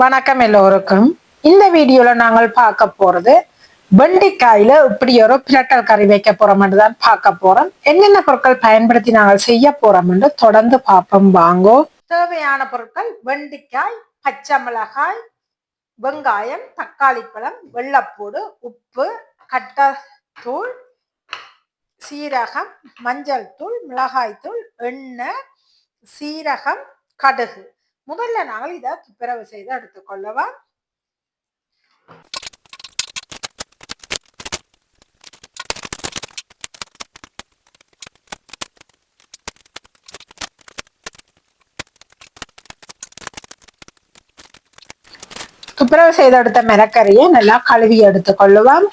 வணக்கம் எல்லோருக்கும். இந்த வீடியோல நாங்கள் பார்க்க போறது வெண்டைக்காயில இப்படி ஒரு பிரட்டல் கறி வைக்க போறோம்னு தான் பார்க்க போறோம். என்னென்ன பொருட்கள் பயன்படுத்தி நாங்கள் செய்ய போறோம்னு தொடர்ந்து பார்ப்போம். வாங்கோ. தேவையான பொருட்கள் வெண்டைக்காய் பச்சை மிளகாய் வெங்காயம் தக்காளி பழம் வெள்ளப்பூடு உப்பு கட்டத்தூள் சீரகம் மஞ்சள் தூள் மிளகாய் தூள் எண்ணெய் சீரகம் கடுகு. முதல்ல நாங்கள் இதை துப்புரவு செய்து எடுத்துக்கொள்ளவா? துப்புரவு செய்து எடுத்த மிரக்கறியை நல்லா கழுவி எடுத்துக்கொள்ளுவோம்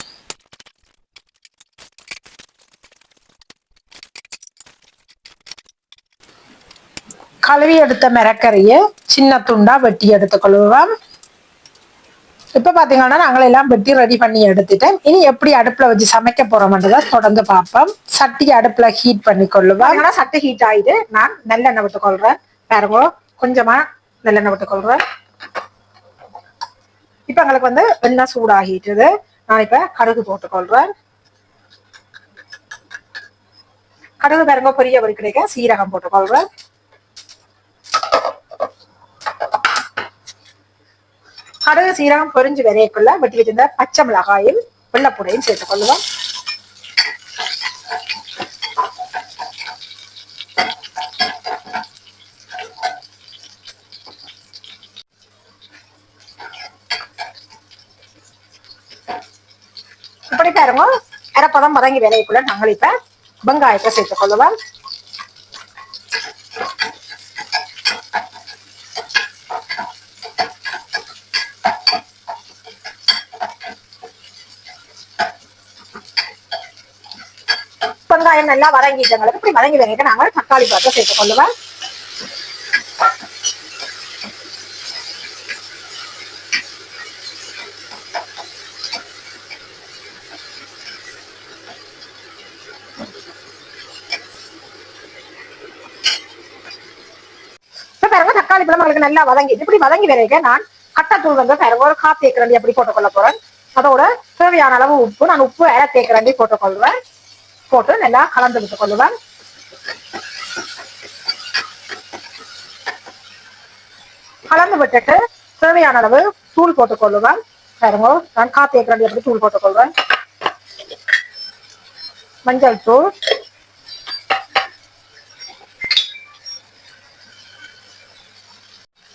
கழுவி எடுத்த மிரக்கறியை சின்ன துண்டா வெட்டி எடுத்துக்கொள்வோம் இப்ப பாத்தீங்கன்னா நாங்கள் எல்லாம் வெட்டி ரெடி பண்ணி எடுத்துட்டேன். இனி எப்படி அடுப்புல வச்சு சமைக்க போறோம்ன்றதை தொடர்ந்து பார்ப்போம். சட்டி அடுப்புல ஹீட் பண்ணி கொள்ளுவோம். ஆனா சட்டி ஹீட் ஆயிட்டு நான் நல்லெண்ணெய் விட்டு கொள்றேன். பாருங்க கொஞ்சமா நல்லெண்ணெய் விட்டு கொள்றேன். இப்ப எங்களுக்கு வந்து எண்ணெய் சூடாகிட்டுது. நான் இப்ப கடுகு போட்டுக்கொள்றேன் கடுகு பாருங்க பெரிய வரி கிடைக்க சீரகம் போட்டுக்கொள்றேன் கடுகு சீரகம் பொறிஞ்சு விரைக்குள்ள வெட்டி வச்சிருந்த பச்சை மிளகாயும் வெள்ளப்பூடையும் சேர்த்துக் கொள்ளுவோம். இப்படி பாருங்க அரைப்பதம் பதங்கி விரைக்குள்ள நாங்கள் இப்ப வெங்காயத்தை சேர்த்துக் கொள்ளுவோம். வெங்காயம் நல்லா வதங்கிட்டங்களுக்கு இப்படி வதங்கி வதங்கிட்டு நாங்கள் தக்காளி பழத்தை சேர்த்துக் கொள்ளுவேன் தக்காளி பழம் உங்களுக்கு நல்லா வதங்கி இப்படி வதங்கி வரைக்க நான் கட்டத்தூள் வந்து ஒரு காத்து தேக்கரண்டி அப்படி போட்டுக்கொள்ள போறேன். அதோட தேவையான அளவு உப்பு நான் உப்பு அரை தேக்கரண்டி போட்டுக்கொள்வேன். போட்டு நல்லா கலந்து விட்டு கொள்ளுவேன் கலந்து விட்டுட்டு தேவையான அளவு தூள் போட்டுக் கொள்ளுவேன் பாருங்க நான் காத்து ஏக்கரண்டி அப்படி தூள் போட்டுக் கொள்வேன் மஞ்சள் தூள்.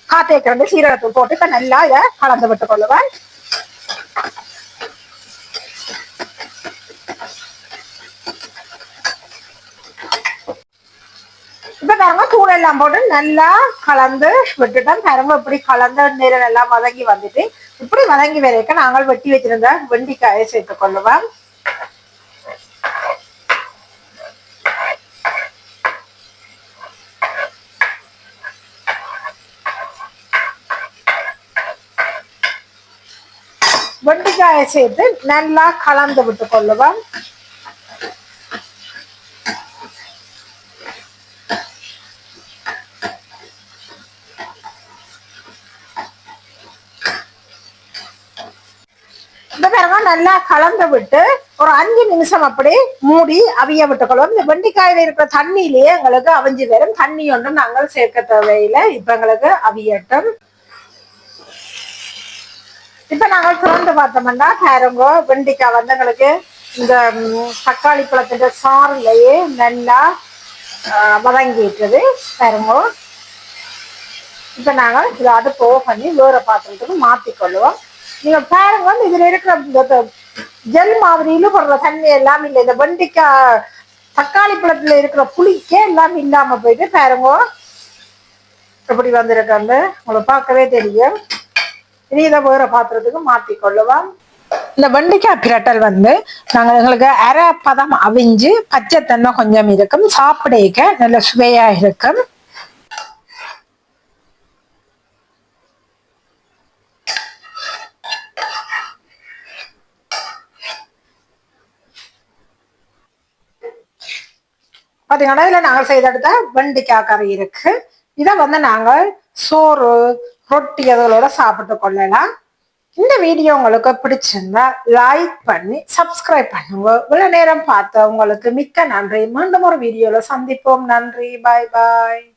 காத்து ஏக்கரண்டி சீரகத்தூள் போட்டு நல்லா இதை கலந்து விட்டுக் கொள்ளுவேன் இப்ப தூள் எல்லாம் போட்டு நல்லா கலந்து விட்டுட்டோம். கரும்பு இப்படி கலந்த நேரம் எல்லாம் வதங்கி வந்துட்டு இப்படி வதங்கி வரைக்கும் நாங்கள் வெட்டி வச்சிருந்த வெண்டிக்காயை சேர்த்துக் கொள்ளுவோம். வெண்டிக்காயை சேர்த்து நல்லா கலந்து விட்டு கொள்ளுவோம். இந்த பாருங்க நல்லா கலந்து விட்டு ஒரு அஞ்சு நிமிஷம் அப்படி மூடி அவிய விட்டுக்கொள்வோம். இந்த வெண்டிக்காயில இருக்கிற தண்ணியிலேயே எங்களுக்கு அவிஞ்சு வரும் தண்ணி ஒன்றும் நாங்கள் சேர்க்க தேவையில்லை. இப்ப எங்களுக்கு அவியட்டும். இப்ப நாங்கள் திறந்து பார்த்தோம்னா பாருங்க வெண்டிக்காய் வந்து எங்களுக்கு இந்த தக்காளி பழத்தின் சாறுலயே நல்லா ஆஹ், வதங்கிட்டுது பாருங்க. இப்ப நாங்கள் இதை அடுப்பு பண்ணி வேற பாத்திரத்துக்கு மாத்திக்கொள்ளுவோம் நீங்க பாருங்க வந்து இதுல இருக்கிற இந்த ஜெல் மாதிரி இழுபடுற தண்ணி எல்லாம் இல்லை. இந்த வெண்டிக்காய் தக்காளி பழத்துல இருக்கிற புளிக்கே எல்லாம் இல்லாம போயிட்டு பாருங்க. எப்படி வந்திருக்காங்க உங்களை பார்க்கவே தெரியும். இனி இதை வேற பாத்திரத்துக்கு மாத்தி கொள்ளுவோம். இந்த வெண்டைக்காய் பிரட்டல் வந்து நாங்கள் எங்களுக்கு அரை பதம் அவிஞ்சு பச்சை தன்மை கொஞ்சம் இருக்கும். சாப்பிடக்க நல்ல சுவையாக இருக்கும். பார்த்தீங்கன்னா இதில் நாங்கள் செய்தெடுத்த வெண்டிக்காய் கறி இருக்கு. இதை வந்து நாங்கள் சோறு ரொட்டி அதுகளோட சாப்பிட்டு கொள்ளலாம். இந்த வீடியோ உங்களுக்கு பிடிச்சிருந்தா லைக் பண்ணி சப்ஸ்கிரைப் பண்ணுங்க. இவ்வளோ நேரம் பார்த்த உங்களுக்கு மிக்க நன்றி. மீண்டும் ஒரு வீடியோவில் சந்திப்போம். நன்றி. பாய் பாய்